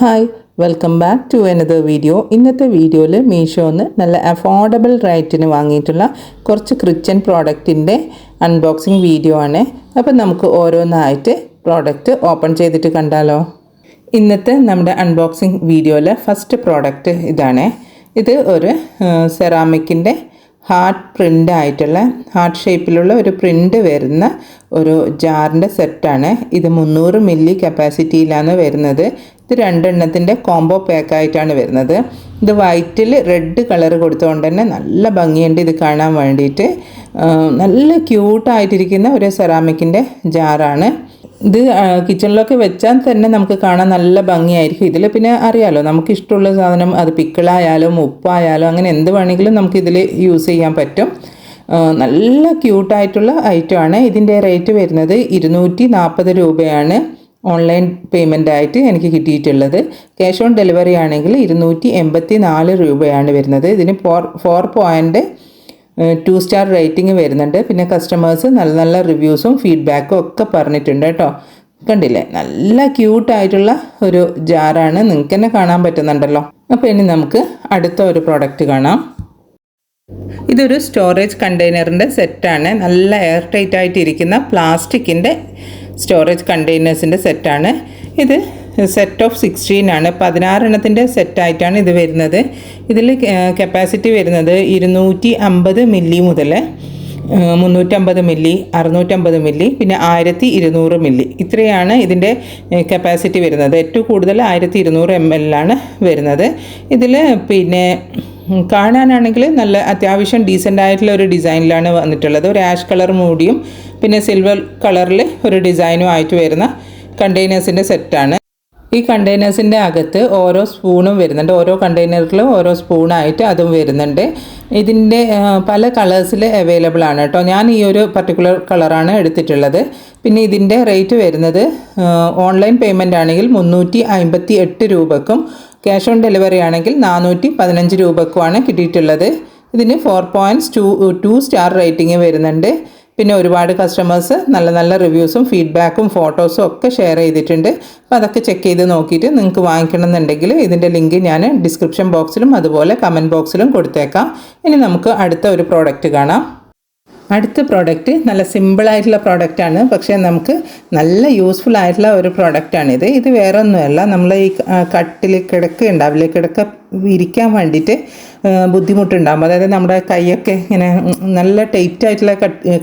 Hi welcome back to another video ഇന്നത്തെ വീഡിയോയിൽ മീഷോന്ന് നല്ല അഫോർഡബിൾ റേറ്റിന് വാങ്ങിയിട്ടുള്ള കുറച്ച് ക്രിച്ചൻ പ്രോഡക്റ്റിന്റെ അൺബോക്സിങ് വീഡിയോ ആണ്. അപ്പം നമുക്ക് ഓരോന്നായിട്ട് പ്രോഡക്റ്റ് ഓപ്പൺ ചെയ്തിട്ട് കണ്ടാലോ. ഇന്നത്തെ നമ്മുടെ അൺബോക്സിങ് വീഡിയോയിൽ ഫസ്റ്റ് പ്രോഡക്റ്റ് ഇതാണ്. ഇത് ഒരു സെറാമിക്കിന്റെ ഹാർട്ട് പ്രിന്റ് ആയിട്ടുള്ള ഹാർട്ട് ഷേപ്പിലുള്ള ഒരു പ്രിന്റ് വരുന്ന ഒരു ജാറിന്റെ സെറ്റാണ്. ഇത് മുന്നൂറ് മില്ലി കപ്പാസിറ്റിയിലാണ് വരുന്നത്. ഇത് രണ്ടെണ്ണത്തിന്റെ കോംബോ പാക്കായിട്ടാണ് വരുന്നത്. ഇത് വൈറ്റിൽ റെഡ് കളർ കൊടുത്തുകൊണ്ട് തന്നെ നല്ല ഭംഗിയുണ്ട് ഇത് കാണാൻ വേണ്ടിയിട്ട്. നല്ല ക്യൂട്ടായിട്ടിരിക്കുന്ന ഒരു സെറാമിക്കിന്റെ ജാറാണ്. ഇത് കിച്ചണിലൊക്കെ വെച്ചാൽ തന്നെ നമുക്ക് കാണാൻ നല്ല ഭംഗിയായിരിക്കും. ഇതിൽ പിന്നെ അറിയാലോ നമുക്ക് ഇഷ്ടമുള്ള സാധനം അത് പിക്കിളായാലും ഉപ്പായാലും അങ്ങനെ എന്ത് വേണമെങ്കിലും നമുക്ക് ഇതിൽ യൂസ് ചെയ്യാൻ പറ്റും. നല്ല ക്യൂട്ടായിട്ടുള്ള ഐറ്റമാണ് ഇതിന്റെ റേറ്റ് വരുന്നത് ഇരുന്നൂറ്റി നാൽപ്പത് രൂപയാണ് ഓൺലൈൻ പേയ്മെന്റ് ആയിട്ട് എനിക്ക് കിട്ടിയിട്ടുള്ളത്. ക്യാഷ് ഓൺ ഡെലിവറി ആണെങ്കിൽ ഇരുന്നൂറ്റി എൺപത്തി നാല് രൂപയാണ് വരുന്നത്. ഇതിന് four four point two star rating വരുന്നുണ്ട്. പിന്നെ കസ്റ്റമേഴ്സ് നല്ല നല്ല റിവ്യൂസും ഫീഡ്ബാക്കും ഒക്കെ പറഞ്ഞിട്ടുണ്ട് കേട്ടോ. കണ്ടില്ലേ? നല്ല ക്യൂട്ടായിട്ടുള്ള ഒരു ജാറാണ് നിങ്ങൾക്ക് തന്നെ കാണാൻ പറ്റുന്നുണ്ടല്ലോ. അപ്പോൾ ഇനി നമുക്ക് അടുത്ത ഒരു പ്രോഡക്റ്റ് കാണാം. ഇതൊരു സ്റ്റോറേജ് കണ്ടെയ്നറിന്റെ സെറ്റാണ് നല്ല എയർ ടൈറ്റ് ആയിട്ടിരിക്കുന്ന പ്ലാസ്റ്റിക്കിന്റെ സ്റ്റോറേജ് കണ്ടെയ്നേഴ്സിന്റെ സെറ്റാണ് ഇത് സെറ്റ് ഓഫ് സിക്സ്റ്റീൻ ആണ്. പതിനാറെണ്ണത്തിന്റെ സെറ്റായിട്ടാണ് ഇത് വരുന്നത്. ഇതിൽ കപ്പാസിറ്റി വരുന്നത് ഇരുന്നൂറ്റി അമ്പത് മില്ലി മുതൽ മുന്നൂറ്റമ്പത് മില്ലി അറുന്നൂറ്റമ്പത് മില്ലി പിന്നെ ആയിരത്തി ഇരുന്നൂറ് മില്ലി ഇത്രയാണ് ഇതിന്റെ കപ്പാസിറ്റി വരുന്നത്. ഏറ്റവും കൂടുതൽ ആയിരത്തി ഇരുന്നൂറ് എം എല്ലാണ് വരുന്നത്. ഇതിൽ പിന്നെ കാണാനാണെങ്കിൽ നല്ല അത്യാവശ്യം ഡീസന്റ് ആയിട്ടുള്ള ഒരു ഡിസൈനിലാണ് വന്നിട്ടുള്ളത്. ഒരു ആഷ് കളർ മൂടിയും പിന്നെ സിൽവർ കളറിൽ ഒരു ഡിസൈനും ആയിട്ട് വരുന്ന കണ്ടെയ്നേഴ്സിന്റെ സെറ്റാണ് ഈ കണ്ടെയ്നേഴ്സിന്റെ അകത്ത് ഓരോ സ്പൂണും വരുന്നുണ്ട്. ഓരോ കണ്ടെയ്നറിലും ഓരോ സ്പൂണായിട്ട് അതും വരുന്നുണ്ട്. ഇതിന്റെ പല കളേഴ്സിൽ അവൈലബിൾ ആണ് കേട്ടോ. ഞാൻ ഈ ഒരു പർട്ടിക്കുലർ കളറാണ് എടുത്തിട്ടുള്ളത്. പിന്നെ ഇതിന്റെ റേറ്റ് വരുന്നത് ഓൺലൈൻ പേയ്മെന്റ് ആണെങ്കിൽ മുന്നൂറ്റി അമ്പത്തി എട്ട് രൂപക്കും ക്യാഷ് ഓൺ ഡെലിവറി ആണെങ്കിൽ നാനൂറ്റി പതിനഞ്ച് രൂപക്കുമാണ് കിട്ടിയിട്ടുള്ളത്. ഇതിന് four points two two star rating വരുന്നുണ്ട്. പിന്നെ ഒരുപാട് കസ്റ്റമേഴ്സ് നല്ല നല്ല റിവ്യൂസും ഫീഡ്ബാക്കും ഫോട്ടോസും ഒക്കെ ഷെയർ ചെയ്തിട്ടുണ്ട്. അപ്പോൾ അതൊക്കെ ചെക്ക് ചെയ്ത് നോക്കിയിട്ട് നിങ്ങൾക്ക് വാങ്ങിക്കണം എന്നുണ്ടെങ്കിൽ ഇതിന്റെ ലിങ്ക് ഞാൻ ഡിസ്ക്രിപ്ഷൻ ബോക്സിലും അതുപോലെ കമന്റ് ബോക്സിലും കൊടുത്തേക്കാം. ഇനി നമുക്ക് അടുത്ത ഒരു പ്രോഡക്റ്റ് കാണാം. അടുത്ത പ്രോഡക്റ്റ് നല്ല സിമ്പിളായിട്ടുള്ള പ്രോഡക്റ്റാണ് പക്ഷേ നമുക്ക് നല്ല യൂസ്ഫുൾ ആയിട്ടുള്ള ഒരു പ്രോഡക്റ്റാണിത് ഇത്. വേറെ ഒന്നുമല്ല നമ്മൾ ഈ കട്ടിൽ കിടക്ക ഉണ്ടാവില്ലേ? കിടക്ക ഇരിക്കാൻ വേണ്ടിയിട്ട് ബുദ്ധിമുട്ടുണ്ടാകും. അതായത് നമ്മുടെ കൈയൊക്കെ ഇങ്ങനെ നല്ല ടൈറ്റ് ആയിട്ടുള്ള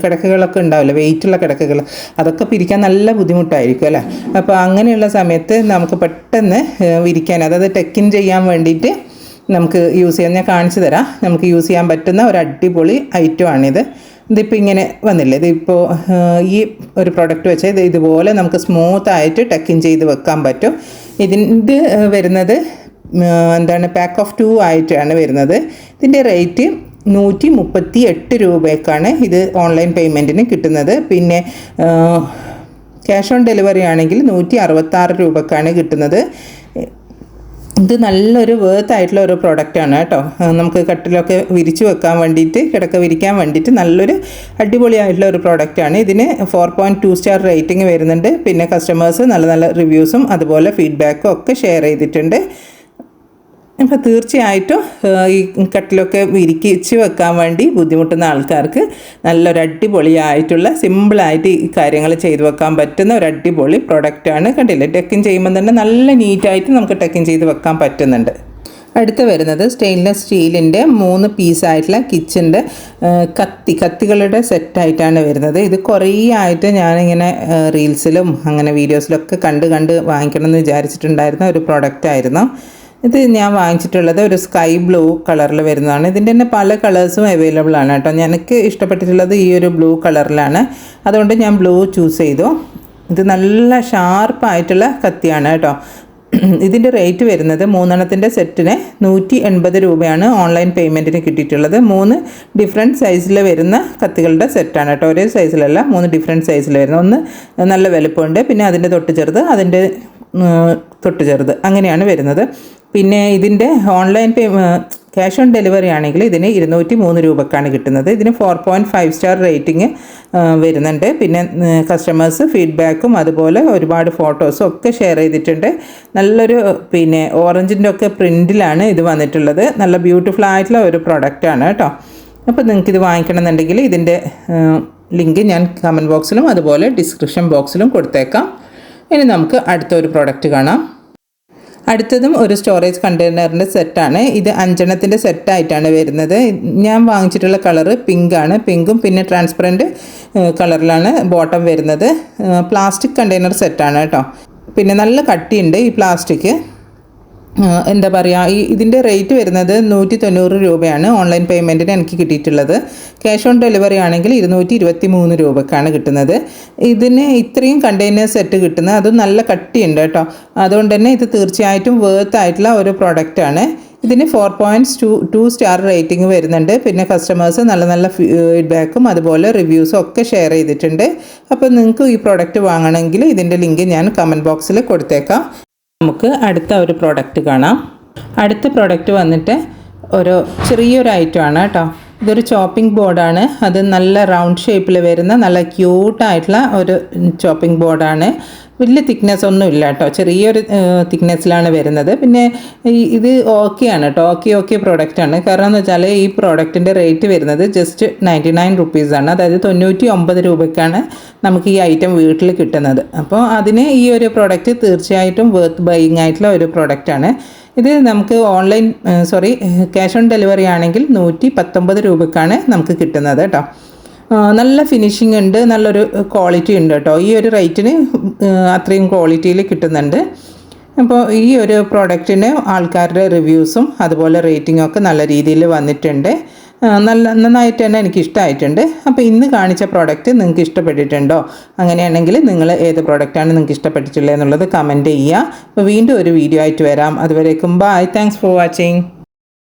കിടക്കുകളൊക്കെ ഉണ്ടാവില്ല? ഉണ്ടാവില്ലേ വെയിറ്റുള്ള കിടക്കകൾ. അതൊക്കെ പിരിക്കാൻ നല്ല ബുദ്ധിമുട്ടായിരിക്കും അല്ലേ? അപ്പോൾ അങ്ങനെയുള്ള സമയത്ത് നമുക്ക് പെട്ടെന്ന് വിരിക്കാൻ അതായത് ടെക്കിൻ ചെയ്യാൻ വേണ്ടിയിട്ട് നമുക്ക് യൂസ് ചെയ്യാൻ ഞാൻ കാണിച്ചു തരാം. നമുക്ക് യൂസ് ചെയ്യാൻ പറ്റുന്ന ഒരു അടിപൊളി ഐറ്റമാണിത് ഇതിപ്പോൾ ഇങ്ങനെ വന്നില്ലേ? ഇതിപ്പോൾ ഈ ഒരു പ്രൊഡക്റ്റ് വെച്ചാൽ ഇത് ഇതുപോലെ നമുക്ക് സ്മൂത്ത് ആയിട്ട് ടക്കിൻ ചെയ്ത് വെക്കാൻ പറ്റും. ഇതിന്റെ വരുന്നത് എന്താണ് പാക്ക് ഓഫ് ടു ആയിട്ടാണ് വരുന്നത്. ഇതിന്റെ റേറ്റ് നൂറ്റി മുപ്പത്തി എട്ട് രൂപയ്ക്കാണ് ഇത് ഓൺലൈൻ പേയ്മെന്റിന് കിട്ടുന്നത്. പിന്നെ ക്യാഷ് ഓൺ ഡെലിവറി ആണെങ്കിൽ നൂറ്റി അറുപത്താറ് രൂപക്കാണ് കിട്ടുന്നത്. ഇത് നല്ലൊരു വേർത്ത് ആയിട്ടുള്ള ഒരു പ്രൊഡക്റ്റാണ് കേട്ടോ. നമുക്ക് കട്ടിലൊക്കെ വിരിച്ചു വെക്കാൻ വേണ്ടിയിട്ട് കിടക്ക വിരിക്കാൻ വേണ്ടിയിട്ട് നല്ലൊരു അടിപൊളിയായിട്ടുള്ള ഒരു പ്രൊഡക്റ്റാണ് ഇതിന് four point two star rating വരുന്നുണ്ട്. പിന്നെ കസ്റ്റമേഴ്സ് നല്ല നല്ല റിവ്യൂസും അതുപോലെ ഫീഡ്ബാക്കും ഒക്കെ ഷെയർ ചെയ്തിട്ടുണ്ട്. അപ്പോൾ തീർച്ചയായിട്ടും ഈ കട്ടിലൊക്കെ വിരിക്കിച്ച് വെക്കാൻ വേണ്ടി ബുദ്ധിമുട്ടുന്ന ആൾക്കാർക്ക് നല്ലൊരു അടിപൊളിയായിട്ടുള്ള സിമ്പിളായിട്ട് ഈ കാര്യങ്ങൾ ചെയ്തു വെക്കാൻ പറ്റുന്ന ഒരു അടിപൊളി പ്രൊഡക്റ്റാണ് കണ്ടില്ലേ? ടെക്കിൻ ചെയ്യുമ്പോൾ തന്നെ നല്ല നീറ്റായിട്ട് നമുക്ക് ടെക്കിൻ ചെയ്ത് വെക്കാൻ പറ്റുന്നുണ്ട്. അടുത്ത് വരുന്നത് സ്റ്റെയിൻലെസ് സ്റ്റീലിന്റെ മൂന്ന് പീസായിട്ടുള്ള കിച്ചന്റെ കത്തി കത്തികളുടെ സെറ്റായിട്ടാണ് വരുന്നത്. ഇത് കുറേ ആയിട്ട് ഞാനിങ്ങനെ റീൽസിലും അങ്ങനെ വീഡിയോസിലൊക്കെ കണ്ട് കണ്ട് വാങ്ങിക്കണം എന്ന് വിചാരിച്ചിട്ടുണ്ടായിരുന്ന ഒരു പ്രൊഡക്റ്റായിരുന്നു ഇത് ഞാൻ വാങ്ങിച്ചിട്ടുള്ളത് ഒരു സ്കൈ ബ്ലൂ കളറിൽ വരുന്നതാണ്. ഇതിന്റെ തന്നെ പല കളേഴ്സും അവൈലബിൾ ആണ് കേട്ടോ. എനിക്ക് ഇഷ്ടപ്പെട്ടിട്ടുള്ളത് ഈ ഒരു ബ്ലൂ കളറിലാണ്. അതുകൊണ്ട് ഞാൻ ബ്ലൂ ചൂസ് ചെയ്തു. ഇത് നല്ല ഷാർപ്പായിട്ടുള്ള കത്തിയാണ് കേട്ടോ. ഇതിന്റെ റേറ്റ് വരുന്നത് മൂന്നെണ്ണത്തിന്റെ സെറ്റിന് നൂറ്റി എൺപത് രൂപയാണ് ഓൺലൈൻ പേയ്മെന്റിന് കിട്ടിയിട്ടുള്ളത്. മൂന്ന് ഡിഫറെന്റ് സൈസിൽ വരുന്ന കത്തികളുടെ സെറ്റാണ് കേട്ടോ. ഒരേ സൈസിലല്ല മൂന്ന് ഡിഫറെന്റ് സൈസിൽ വരുന്ന ഒന്ന് നല്ല വലുപ്പമുണ്ട് പിന്നെ അതിന്റെ തൊട്ട് ചെറുത് അതിന്റെ തൊട്ട് ചെറുത് അങ്ങനെയാണ് വരുന്നത്. പിന്നെ ഇതിന്റെ online pay cash on delivery ആണെങ്കിൽ ഇതിന് ഇരുന്നൂറ്റി മൂന്ന് രൂപക്കാണ് കിട്ടുന്നത്. ഇതിന് four point five star rating വരുന്നുണ്ട്. പിന്നെ കസ്റ്റമേഴ്സ് ഫീഡ്ബാക്കും അതുപോലെ ഒരുപാട് ഫോട്ടോസും ഒക്കെ ഷെയർ ചെയ്തിട്ടുണ്ട്. നല്ലൊരു പിന്നെ ഓറഞ്ചിന്റെ ഒക്കെ പ്രിന്റിലാണ് ഇത് വന്നിട്ടുള്ളത്. നല്ല ബ്യൂട്ടിഫുൾ ആയിട്ടുള്ള ഒരു പ്രൊഡക്റ്റാണ് കേട്ടോ. അപ്പോൾ നിങ്ങൾക്ക് ഇത് വാങ്ങിക്കണമെന്നുണ്ടെങ്കിൽ ഇതിന്റെ ലിങ്ക് ഞാൻ കമന്റ് ബോക്സിലും അതുപോലെ ഡിസ്ക്രിപ്ഷൻ ബോക്സിലും കൊടുത്തേക്കാം. ഇനി നമുക്ക് അടുത്ത ഒരു പ്രോഡക്റ്റ് കാണാം. അടുത്തതും ഒരു സ്റ്റോറേജ് കണ്ടെയ്നറിന്റെ സെറ്റാണ് ഇത് അഞ്ചെണ്ണത്തിന്റെ സെറ്റായിട്ടാണ് വരുന്നത്. ഞാൻ വാങ്ങിച്ചിട്ടുള്ള കളറ് പിങ്കാണ് പിങ്കും പിന്നെ ട്രാൻസ്പെറന്റ് കളറിലാണ് ബോട്ടം വരുന്നത്. പ്ലാസ്റ്റിക് കണ്ടെയ്നർ സെറ്റാണ് കേട്ടോ. പിന്നെ നല്ല കട്ടിയുണ്ട് ഈ പ്ലാസ്റ്റിക് എന്താ പറയുക ഈ ഇതിന്റെ റേറ്റ് വരുന്നത് നൂറ്റി തൊണ്ണൂറ് രൂപയാണ് ഓൺലൈൻ പേയ്മെന്റിന് എനിക്ക് കിട്ടിയിട്ടുള്ളത്. ക്യാഷ് ഓൺ ഡെലിവറി ആണെങ്കിൽ ഇരുന്നൂറ്റി ഇരുപത്തി മൂന്ന് രൂപക്കാണ് കിട്ടുന്നത്. ഇതിന് ഇത്രയും കണ്ടെയ്നർ സെറ്റ് കിട്ടുന്നത്. അതും നല്ല കട്ടിയുണ്ട് കേട്ടോ. അതുകൊണ്ട് തന്നെ ഇത് തീർച്ചയായിട്ടും വേർത്ത് ആയിട്ടുള്ള ഒരു പ്രൊഡക്റ്റാണ് ഇതിന് four points two two star rating വരുന്നുണ്ട്. പിന്നെ കസ്റ്റമേഴ്സ് നല്ല നല്ല ഫീഡ്ബാക്കും അതുപോലെ റിവ്യൂസും ഒക്കെ ഷെയർ ചെയ്തിട്ടുണ്ട്. അപ്പോൾ നിങ്ങൾക്ക് ഈ പ്രോഡക്റ്റ് വാങ്ങണമെങ്കിൽ ഇതിന്റെ ലിങ്ക് ഞാൻ കമന്റ് ബോക്സിൽ കൊടുത്തേക്കാം. നമുക്ക് അടുത്ത ഒരു പ്രോഡക്റ്റ് കാണാം. അടുത്ത പ്രോഡക്റ്റ് വന്നിട്ട് ഒരു ചെറിയൊരു ഐറ്റം ആണ് കേട്ടോ. ഇതൊരു ചോപ്പിംഗ് ബോർഡാണ് അത് നല്ല റൗണ്ട് ഷേപ്പിൽ വരുന്ന നല്ല ക്യൂട്ടായിട്ടുള്ള ഒരു ചോപ്പിംഗ് ബോർഡാണ് വലിയ തിക്നെസ് ഒന്നും ഇല്ല കേട്ടോ. ചെറിയൊരു തിക്നെസ്സിലാണ് വരുന്നത്. പിന്നെ ഇത് ഓക്കെയാണ് കേട്ടോ. ഓക്കെ ഓക്കെ പ്രോഡക്റ്റാണ് കാരണം എന്ന് വെച്ചാൽ ഈ പ്രോഡക്റ്റിന്റെ റേറ്റ് വരുന്നത് ജസ്റ്റ് നയന്റി നയൻ റുപ്പീസാണ് അതായത് തൊണ്ണൂറ്റി ഒമ്പത് രൂപയ്ക്കാണ് നമുക്ക് ഈ ഐറ്റം വീട്ടിൽ കിട്ടുന്നത്. അപ്പോൾ അതിന് ഈ ഒരു പ്രോഡക്റ്റ് തീർച്ചയായിട്ടും വർത്ത് ബൈയിങ് ആയിട്ടുള്ള ഒരു പ്രോഡക്റ്റാണ് ഇത് നമുക്ക് online sorry cash on delivery ആണെങ്കിൽ നൂറ്റി പത്തൊമ്പത് രൂപയ്ക്കാണ് നമുക്ക് കിട്ടുന്നത് കേട്ടോ. നല്ല ഫിനിഷിംഗ് ഉണ്ട് നല്ലൊരു ക്വാളിറ്റി ഉണ്ട് കേട്ടോ ഈ ഒരു റേറ്റിന് അത്രയും ക്വാളിറ്റിയിൽ കിട്ടുന്നുണ്ട്. അപ്പോൾ ഈ ഒരു പ്രോഡക്റ്റിന് ആൾക്കാരുടെ റിവ്യൂസും അതുപോലെ റേറ്റിംഗും ഒക്കെ നല്ല രീതിയിൽ വന്നിട്ടുണ്ട്. നല്ല നന്നായിട്ട് തന്നെ എനിക്ക് ഇഷ്ടമായിട്ടുണ്ട് അപ്പോൾ ഇന്ന് കാണിച്ച പ്രോഡക്റ്റ് നിങ്ങൾക്ക് ഇഷ്ടപ്പെട്ടിട്ടുണ്ടോ? അങ്ങനെയാണെങ്കിൽ നിങ്ങൾ ഏത് പ്രോഡക്റ്റാണ് നിങ്ങൾക്ക് ഇഷ്ടപ്പെട്ടിട്ടുള്ളത് എന്നുള്ളത് കമന്റ് ചെയ്യുക. അപ്പോൾ വീണ്ടും ഒരു വീഡിയോ ആയിട്ട് വരാം. അതുവരേക്കും ബൈ താങ്ക്സ് ഫോർ വാച്ചിങ്